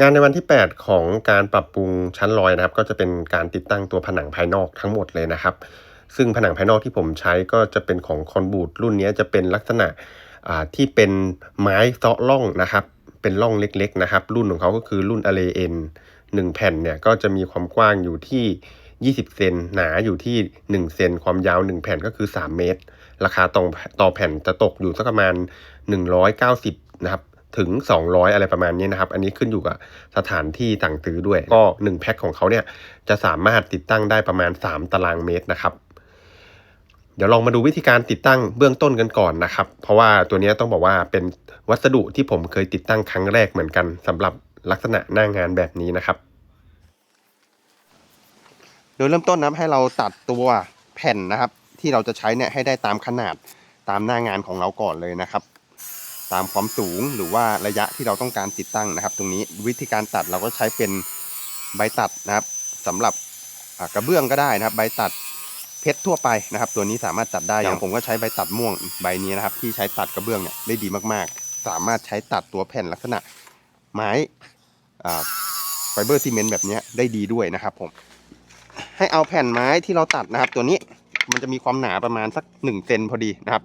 งานในวันที่ 8 ของการปรับปรุงชั้นลอยนะครับ ก็จะเป็นการติดตั้งตัวผนังภายนอกทั้งหมดเลยนะครับ ซึ่งผนังภายนอกที่ผมใช้ก็จะเป็นของคอนบูดรุ่นนี้จะเป็นลักษณะที่เป็นไม้เซาะร่องนะครับ เป็นร่องเล็กๆนะครับ รุ่นของเขาก็คือรุ่น a l เอ็นหนึ่งแผ่นเนี่ยก็จะมีความกว้างอยู่ที่ 20 เซนหนาอยู่ที่ 1 เซนความยาว 1 แผ่นก็คือ 3 เมตร ราคาต่อต่อแผ่นจะตกอยู่สักประมาณ 190 นะครับ ถึง 200 อะไรประมาณนี้นะครับ อันนี้ขึ้นอยู่กับสถานที่สั่งซื้อด้วย ก็ 1 แพ็คของเขาเนี่ย จะสามารถติดตั้งได้ประมาณ 3 ตารางเมตรนะครับ เดี๋ยวลองมาดูวิธีการติดตั้งเบื้องต้นกันก่อนนะครับ เพราะว่าตัวนี้ต้องบอกว่าเป็นวัสดุที่ผมเคยติดตั้งครั้งแรกเหมือนกันสำหรับลักษณะหน้างานแบบนี้นะครับ โดยเริ่มต้นนะให้เราตัดตัวแผ่นนะครับ ที่เราจะใช้เนี่ยให้ได้ตามขนาดตามหน้างานของเราก่อนเลยนะครับ ตามความสูงหรือว่าระยะที่เราต้องการติดตั้งนะครับ ตรงนี้วิธีการตัดเราก็ใช้เป็นใบตัดนะครับสำหรับอ่ากระเบื้องก็ได้นะครับ ใบตัดเพชรทั่วไปนะครับ ตัวนี้สามารถตัดได้อย่างผมก็ใช้ใบตัดม่วงใบนี้นะครับ ที่ใช้ตัดกระเบื้องเนี่ยได้ดีมากๆ สามารถใช้ตัดตัวแผ่นลักษณะไม้อ่าไฟเบอร์ซีเมนต์แบบเนี้ยได้ดีด้วยนะครับผมให้เอาแผ่นไม้ที่เราตัดนะครับ ตัวนี้มันจะมีความหนาประมาณสักหนึ่งเซนพอดีนะครับ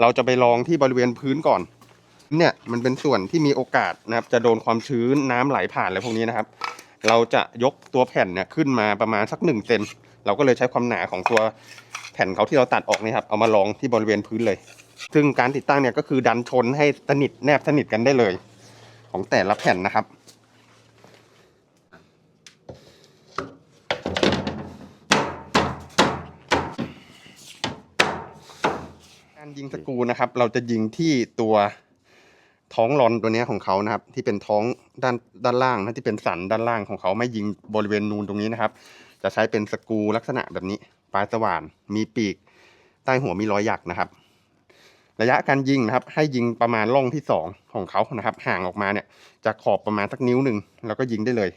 เราจะไปลองที่บริเวณพื้นก่อน เนี่ยมันเป็นส่วนที่มีโอกาสนะครับ จะโดนความชื้นน้ำไหลผ่านอะไรพวกนี้นะครับ เราจะยกตัวแผ่นเนี่ยขึ้นมาประมาณสักหนึ่งเซนเราก็เลยใช้ความหนาของตัวแผ่นเขาที่เราตัดออกนี่ครับเอามาลองที่บริเวณพื้นเลย ซึ่งการติดตั้งเนี่ยก็คือดันชนให้สนิทแนบสนิทกันได้เลย ของแต่ละแผ่นนะครับการยิงสกูนะครับ เราจะยิงที่ตัว ท้องรอนตัวนี้ของเขานะครับ ที่เป็นท้องด้านด้านล่างนะที่เป็นสันด้านล่างของเขาไม่ยิงบริเวณนูนตรงนี้นะครับ จะใช้เป็นสกูลักษณะแบบนี้ ปลายสว่าน มีปีก ใต้หัวมีรอยหยักนะครับ ระยะการยิงนะครับ ให้ยิงประมาณร่องที่สองของเขานะครับ ห่างออกมาเนี่ยจะขอบประมาณสักนิ้วหนึ่งแล้วก็ยิงได้เลย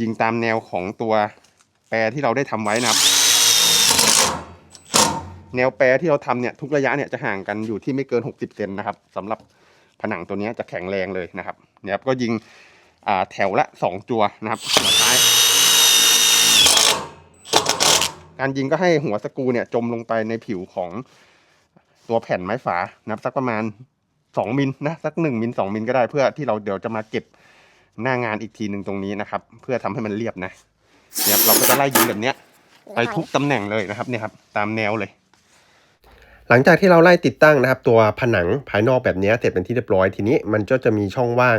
ยิงตามแนวของตัวแปรที่เราได้ทำไว้นะครับ แนวแปรที่เราทำเนี่ยทุกระยะเนี่ยจะห่างกันอยู่ที่ไม่เกิน 60เซนนะครับสำหรับ ผนังตัวนี้จะแข็งแรงเลยนะครับเนี่ยครับก็ยิงแถวละ 2 จัวนะครับหัวท้ายการยิงก็ให้หัวสกูเนี่ยจมลงไปในผิวของตัวแผ่นไม้ฝานะครับสักประมาณ 2มิลนะสัก1มิล2มิลก็ได้เพื่อที่เราเดี๋ยวจะมาเก็บหน้างานอีกทีหนึ่งตรงนี้นะครับ เพื่อทำให้มันเรียบนะเนี่ยครับเราก็จะไล่ยิงแบบเนี้ยไปทุกตำแหน่งเลยนะครับเนี่ยครับ ตามแนวเลย หลังจากที่เราไล่ติดตั้งนะครับ ตัวผนังภายนอกแบบนี้เสร็จเป็นที่เรียบร้อยทีนี้มันก็จะมีช่องว่าง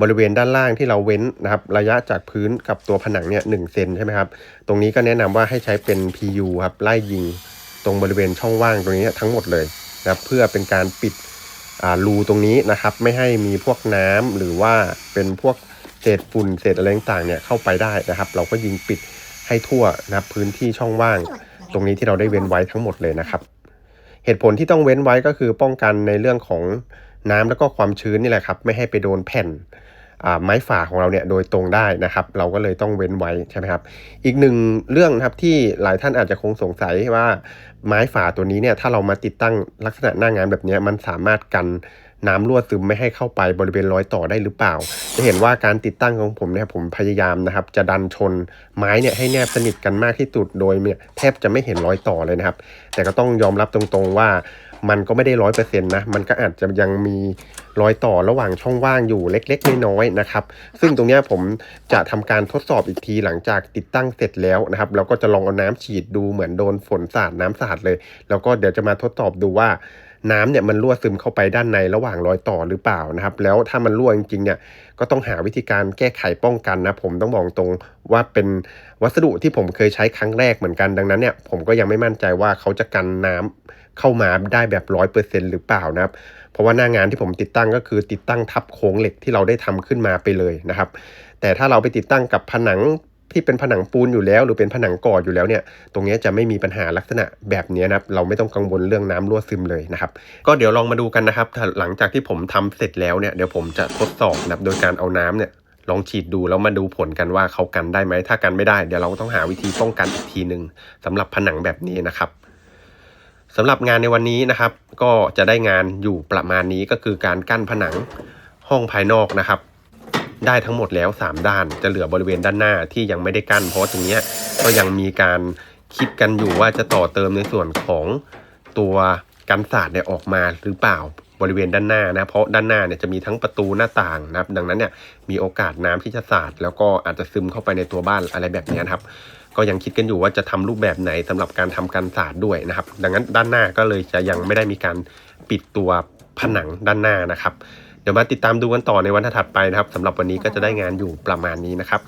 บริเวณด้านล่างที่เราเว้นนะครับ ระยะจากพื้นกับตัวผนังเนี่ยหเซนใช่ไหมครับ ตรงนี้ก็แนะนำว่าให้ใช้เป็น PU ครับไล่ยิงตรงบริเวณช่องว่างตรงนี้ทั้งหมดเลยนะครับเพื่อเป็นการปิดรูตรงนี้นะครับ ไม่ให้มีพวกน้ำหรือว่าเป็นพวกเศษฝุ่นเศษอะไรต่างๆเนี่ยเข้าไปได้นะครับ เราก็ยิงปิดให้ทั่วนะครับพื้นที่ช่องว่าง ตรงนี้ที่เราได้เว้นไว้ทั้งหมดเลยนะครับ เหตุผลที่ต้องเว้นไว้ก็คือป้องกันในเรื่องของน้ำแล้วก็ความชื้นนี่แหละครับ ไม่ให้ไปโดนแผ่นไม้ฝาของเราเนี่ยโดยตรงได้นะครับ เราก็เลยต้องเว้นไว้ใช่ไหมครับ อีกหนึ่งเรื่องนะครับที่หลายท่านอาจจะคงสงสัยว่าไม้ฝาตัวนี้เนี่ยถ้าเรามาติดตั้งลักษณะหน้างานแบบนี้มันสามารถกัน น้ำรั่วซึมไม่ให้เข้าไปบริเวณรอยต่อได้หรือเปล่า จะเห็นว่าการติดตั้งของผมเนี่ยผมพยายามนะครับ จะดันชนไม้เนี่ยให้แนบสนิทกันมากที่สุดโดยเนี่ยแทบจะไม่เห็นรอยต่อเลยนะครับ แต่ก็ต้องยอมรับตรงๆว่ามันก็ไม่ได้ร้อยเปอร์เซ็นต์นะ มันก็อาจจะยังมีรอยต่อระหว่างช่องว่างอยู่เล็กๆ น้อยๆนะครับ ซึ่งตรงนี้ผมจะทำการทดสอบอีกทีหลังจากติดตั้งเสร็จแล้วนะครับ เราก็จะลองเอาน้ำฉีดดูเหมือนโดนฝนสาดน้ำสาดเลย แล้วก็เดี๋ยวจะมาทดสอบดูว่า น้ำเนี่ยมันรั่วซึมเข้าไปด้านในระหว่างรอยต่อหรือเปล่านะครับ แล้วถ้ามันรั่วจริงๆเนี่ยก็ต้องหาวิธีการแก้ไขป้องกันนะผมต้องบอกตรงว่าเป็นวัสดุที่ผมเคยใช้ครั้งแรกเหมือนกันดังนั้นเนี่ยผมก็ยังไม่มั่นใจว่าเขาจะกันน้ำเข้ามาได้แบบร้อยเปอร์เซ็นหรือเปล่านะครับ เพราะว่าหน้างานที่ผมติดตั้งก็คือติดตั้งทับโครงเหล็กที่เราได้ทำขึ้นมาไปเลยนะครับ แต่ถ้าเราไปติดตั้งกับผนัง ที่เป็นผนังปูนอยู่แล้ว หรือเป็นผนังก่ออยู่แล้วเนี่ย ตรงนี้จะไม่มีปัญหาลักษณะแบบนี้นะครับ เราไม่ต้องกังวลเรื่องน้ำรั่วซึมเลยนะครับ ก็เดี๋ยวลองมาดูกันนะครับ หลังจากที่ผมทำเสร็จแล้วเนี่ย เดี๋ยวผมจะทดสอบนะครับโดยการเอาน้ำเนี่ยลองฉีดดูแล้วมาดูผลกันว่าเขากันได้ไหม ถ้ากันไม่ได้ เดี๋ยวเราต้องหาวิธีป้องกันอีกทีหนึ่งสำหรับผนังแบบนี้นะครับสำหรับงานในวันนี้นะครับ ก็จะได้งานอยู่ประมาณนี้ก็คือการกั้นผนังห้องภายนอกนะครับ ได้ทั้งหมดแล้ว 3 ด้าน จะเหลือบริเวณด้านหน้าที่ยังไม่ได้กั้น เพราะตรงนี้ก็ยังมีการคิดกันอยู่ว่าจะต่อเติมในส่วนของตัวกันศาสตร์เนี่ยออกมาหรือเปล่าบริเวณด้านหน้านะเพราะด้านหน้าเนี่ยจะมีทั้งประตูหน้าต่างนะครับดังนั้นเนี่ยมีโอกาสน้ำที่จะสาดแล้วก็อาจจะซึมเข้าไปในตัวบ้านอะไรแบบนี้นะครับ ก็ยังคิดกันอยู่ว่าจะทำรูปแบบไหนสำหรับการทำกันศาสตร์ด้วยนะครับ ดังนั้นด้านหน้าก็เลยจะยังไม่ได้มีการปิดตัวผนังด้านหน้านะครับ ดี๋ยวมาติดตามดูกันต่อในวันถัดไปนะครับสำหรับวันนี้ก็จะได้งานอยู่ประมาณนี้นะครับ